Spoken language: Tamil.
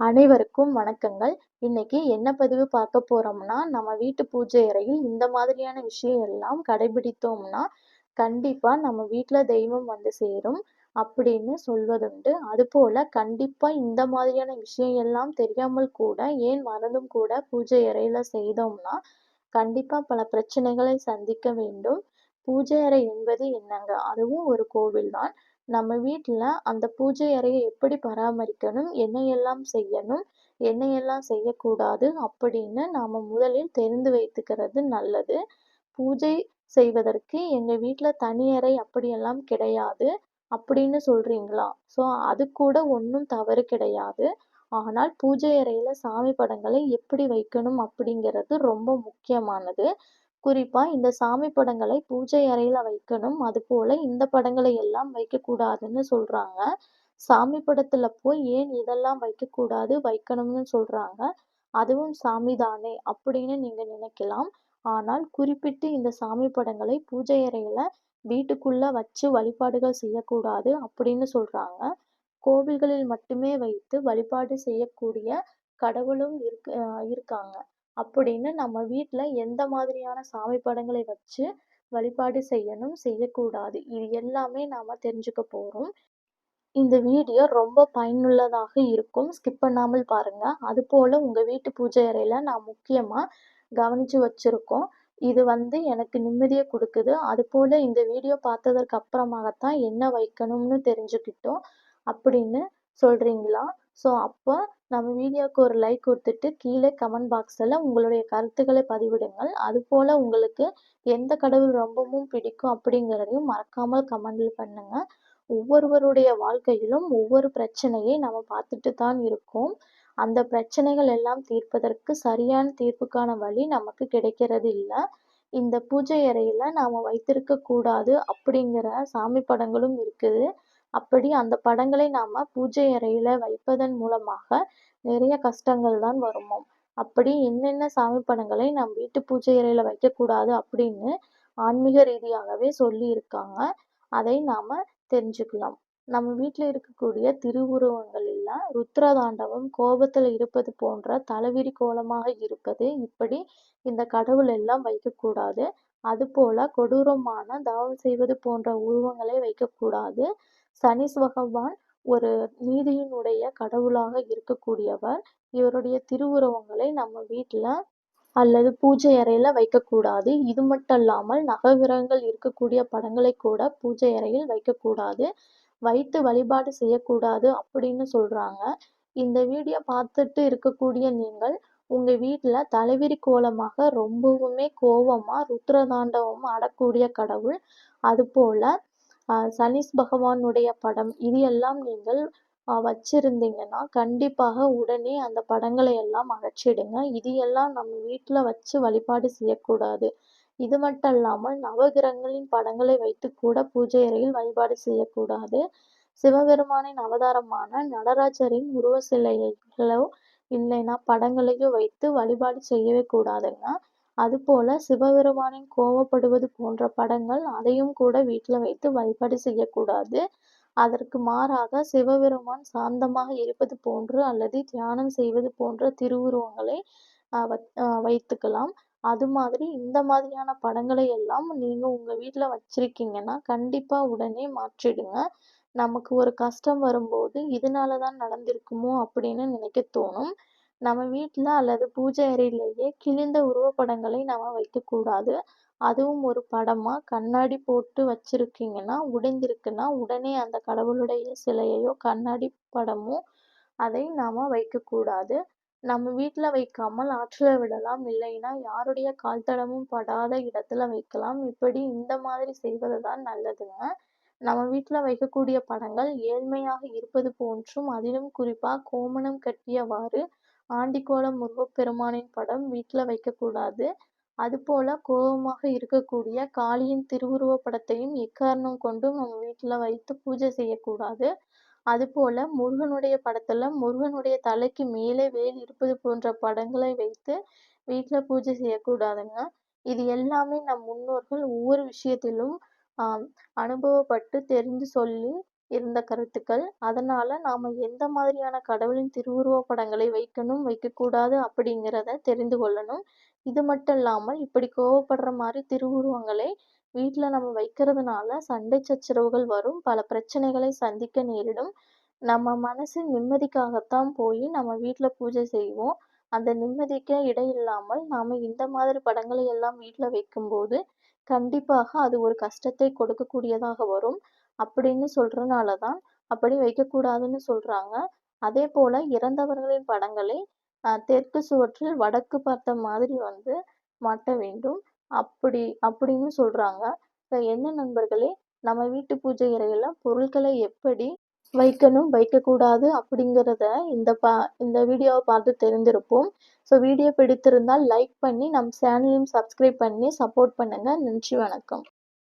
அனைவருக்கும் வணக்கங்கள். இன்னைக்கு என்ன பதிவு பார்க்க போறோம்னா நம்ம வீட்டு பூஜை அறையில் இந்த மாதிரியான விஷயம் எல்லாம் கடைபிடித்தோம்னா கண்டிப்பா நம்ம வீட்டுல தெய்வம் வந்து சேரும் அப்படின்னு சொல்வதுண்டு. அதுபோல கண்டிப்பா இந்த மாதிரியான விஷயம் எல்லாம் தெரியாமல் கூட ஏன் மறந்தும் கூட பூஜை அறையில செய்தோம்னா கண்டிப்பா பல பிரச்சனைகளை சந்திக்க வேண்டும். பூஜை அறை என்பது என்னங்க? அதுவும் ஒரு கோவில் தான் நம்ம வீட்டில் அந்த பூஜை அறையை எப்படி பராமரிக்கணும் என்னையெல்லாம் செய்யணும் என்னையெல்லாம் செய்யக்கூடாது அப்படின்னு நாம் முதலில் தெரிந்து வைத்துக்கிறது நல்லது. பூஜை செய்வதற்கு எங்கள் வீட்டில் தனி அறை அப்படியெல்லாம் கிடையாது அப்படின்னு சொல்கிறீங்களா ஸோ அது கூட ஒன்றும் தவறு கிடையாது. ஆனால் பூஜை அறையில் சாமி படங்களை எப்படி வைக்கணும் அப்படிங்கிறது ரொம்ப முக்கியமானது. குறிப்பா இந்த சாமி படங்களை பூஜை அறையில வைக்கணும். அதுபோல இந்த படங்களை எல்லாம் வைக்கக்கூடாதுன்னு சொல்றாங்க. சாமி படத்துல போய் ஏன் இதெல்லாம் வைக்கக்கூடாது? வைக்கணும்னு சொல்றாங்க. அதுவும் சாமி தானே அப்படின்னு நீங்க நினைக்கலாம். ஆனால் குறிப்பிட்டு இந்த சாமி படங்களை பூஜை அறையில வீட்டுக்குள்ள வச்சு வழிபாடுகள் செய்யக்கூடாது அப்படின்னு சொல்றாங்க. கோவில்களில் மட்டுமே வைத்து வழிபாடு செய்யக்கூடிய கடவுளும் இருக்கு இருக்காங்க. அப்படின்னு நம்ம வீட்டில் எந்த மாதிரியான சாமி படங்களை வச்சு வழிபாடு செய்யணும் செய்யக்கூடாது. இது எல்லாமே நாம் தெரிஞ்சுக்க போகிறோம் இந்த வீடியோ ரொம்ப பயனுள்ளதாக இருக்கும். ஸ்கிப் பண்ணாமல் பாருங்கள் அதுபோல் உங்கள் வீட்டு பூஜை அறையில் நான் முக்கியமாக கவனித்து வச்சுருக்கோம். இது வந்து எனக்கு நிம்மதியை கொடுக்குது. அதுபோல் இந்த வீடியோ பார்த்ததற்கு அப்புறமாகத்தான் என்ன வைக்கணும்னு தெரிஞ்சுக்கிட்டோம். அப்படின்னு சொல்கிறீங்களா ஸோ அப்போ நம்ம வீடியோவுக்கு ஒரு லைக் கொடுத்துட்டு கீழே கமெண்ட் பாக்ஸில் உங்களுடைய கருத்துக்களை பதிவிடுங்கள். அதுபோல் உங்களுக்கு எந்த கடவுள் ரொம்பவும் பிடிக்கும் அப்படிங்கிறதையும் மறக்காமல் கமெண்டில் பண்ணுங்கள் ஒவ்வொருவருடைய வாழ்க்கையிலும் ஒவ்வொரு பிரச்சனையை நம்ம பார்த்துட்டு தான் இருக்கோம். அந்த பிரச்சனைகள் எல்லாம் தீர்ப்பதற்கு சரியான தீர்ப்புக்கான வழி நமக்கு கிடைக்கிறது இல்லை. இந்த பூஜை அறையில் நாம் வைத்திருக்கக்கூடாது அப்படிங்கிற சாமி படங்களும் இருக்குது. அப்படி அந்த படங்களை நாம பூஜை அறையில வைப்பதன் மூலமாக நிறைய கஷ்டங்கள் தான் வருமாம் அப்படி என்னென்ன சாமி படங்களை நம் வீட்டு பூஜை அறையில வைக்கக்கூடாது அப்படின்னு ஆன்மீக ரீதியாகவே சொல்லி இருக்காங்க அதை நாம தெரிஞ்சுக்கலாம். நம்ம வீட்டில் இருக்கக்கூடிய திருவுருவங்களில் ருத்ரதாண்டவம் கோபத்தில் இருப்பது போன்ற தலைவிரி கோலமாக இருப்பது இப்படி இந்த கடவுள் எல்லாம் வைக்கக்கூடாது. அதுபோல கொடூரமான தவம் செய்வது போன்ற உருவங்களை வைக்கக்கூடாது. சனி பகவான் ஒரு நீதியினுடைய கடவுளாக இருக்கக்கூடியவர். இவருடைய திருவுருவங்களை நம்ம வீட்டில் அல்லது பூஜை அறையில் வைக்கக்கூடாது. இது மட்டும் இல்லாமல் நவகிரகங்கள் இருக்கக்கூடிய படங்களை கூட பூஜை அறையில் வைக்கக்கூடாது. வைத்து வழிபாடு செய்யக்கூடாது அப்படின்னு சொல்கிறாங்க இந்த வீடியோ பார்த்துட்டு இருக்கக்கூடிய நீங்கள் உங்கள் வீட்டில் தலைவிரி கோலமாக ரொம்பவுமே கோபமாக ருத்ரதாண்டவம் ஆடக்கூடிய கடவுள். அதுபோல் சனீஸ் பகவானுடைய படம் இது எல்லாம் நீங்கள் வச்சிருந்தீங்கன்னா கண்டிப்பாக உடனே அந்த படங்களை எல்லாம் அகற்றிடுங்க. இது எல்லாம் நம்ம வீட்டில் வச்சு வழிபாடு செய்யக்கூடாது. இது மட்டும் இல்லாமல் நவகிரகங்களின் படங்களை வைத்து கூட பூஜை அறையில் வழிபாடு செய்யக்கூடாது. சிவபெருமானின் அவதாரமான நடராஜரின் உருவ சிலைகளோ இல்லைன்னா படங்களையும் வைத்து வழிபாடு செய்யவே கூடாதுங்க அதுபோல சிவபெருமானின் கோவப்படுவது போன்ற படங்கள் அதையும் கூட வீட்டில் வைத்து வழிபாடு செய்யக்கூடாது. அதற்கு மாறாக சிவபெருமான் சாந்தமாக இருப்பது போன்று அல்லது தியானம் செய்வது போன்ற திருவுருவங்களை வைத்துக்கலாம். அது மாதிரி இந்த மாதிரியான படங்களை எல்லாம் நீங்கள் உங்கள் வீட்டில் வச்சிருக்கீங்கன்னா கண்டிப்பாக உடனே மாற்றிடுங்க. நமக்கு ஒரு கஷ்டம் வரும்போது இதனால தான் நடந்திருக்குமோ அப்படின்னு நினைக்க தோணும். நம்ம வீட்டில் அல்லது பூஜை அறையிலேயே கிழிந்த உருவப்படங்களை நம்ம வைக்கக்கூடாது. அதுவும் ஒரு படமாக கண்ணாடி போட்டு வச்சுருக்கீங்கன்னா உடைந்திருக்குன்னா உடனே அந்த கடவுளுடைய சிலையையோ கண்ணாடி படமோ அதை நாம் வைக்கக்கூடாது. நம்ம வீட்டில் வைக்காமல் ஆற்றில் விடலாம். இல்லைன்னா யாருடைய கால் தடமும் படாத இடத்துல வைக்கலாம். இப்படி இந்த மாதிரி செய்வது தான் நல்லதுங்க. நம்ம வீட்டில் வைக்கக்கூடிய படங்கள் ஏழ்மையாக இருப்பது போன்றும் அதிலும் குறிப்பாக கோமணம் கட்டியவாறு ஆண்டிக்கோலம் முருகப்பெருமானின் படம் வீட்டில் வைக்கக்கூடாது. அதுபோல் கோபமாக இருக்கக்கூடிய காளியின் திருவுருவப் படத்தையும் எக்காரணம் கொண்டும் நம்ம வீட்டில் வைத்து பூஜை செய்யக்கூடாது. அதுபோல் முருகனுடைய படத்தில் முருகனுடைய தலைக்கு மேலே வேல் இருப்பது போன்ற படங்களை வைத்து வீட்டில் பூஜை செய்யக்கூடாதுங்க. இது எல்லாமே நம் முன்னோர்கள் ஒவ்வொரு விஷயத்திலும் அனுபவப்பட்டு தெரிந்து சொல்லி இருந்த கருத்துக்கள். அதனால் நாம் எந்த மாதிரியான கடவுளின் திருவுருவப் படங்களை வைக்கணும் வைக்கக்கூடாது அப்படிங்கிறத தெரிந்து கொள்ளணும். இது மட்டும் இல்லாமல் இப்படி கோவப்படுற மாதிரி திருவுருவங்களை வீட்டில் நம்ம வைக்கிறதுனால சண்டை சச்சரவுகள் வரும். பல பிரச்சனைகளை சந்திக்க நேரிடும். நம்ம மனசு நிம்மதிக்காகத்தான் போய் நம்ம வீட்டில் பூஜை செய்வோம். அந்த நிம்மதிக்கே இடையில்லாமல் நாம் இந்த மாதிரி படங்களை எல்லாம் வீட்டில் வைக்கும்போது கண்டிப்பாக அது ஒரு கஷ்டத்தை கொடுக்கக்கூடியதாக வரும். அப்படின்னு சொல்கிறனால தான் அப்படி வைக்கக்கூடாதுன்னு சொல்கிறாங்க அதே போல் இறந்தவர்களின் படங்களை தெற்கு சுவற்றில் வடக்கு பார்த்த மாதிரி வந்து மாட்ட வேண்டும். அப்படி அப்படின்னு சொல்கிறாங்க என்ன நண்பர்களே நம்ம வீட்டு பூஜை அறையில் பொருட்களை எப்படி வைக்கணும் வைக்கக்கூடாது அப்படிங்கிறத இந்த பா இந்த வீடியோவை பார்த்து தெரிந்திருப்போம் ஸோ வீடியோ பிடித்திருந்தால் லைக் பண்ணி நம் சேனலையும் சப்ஸ்கிரைப் பண்ணி சப்போர்ட் பண்ணுங்கள் நன்றி வணக்கம்.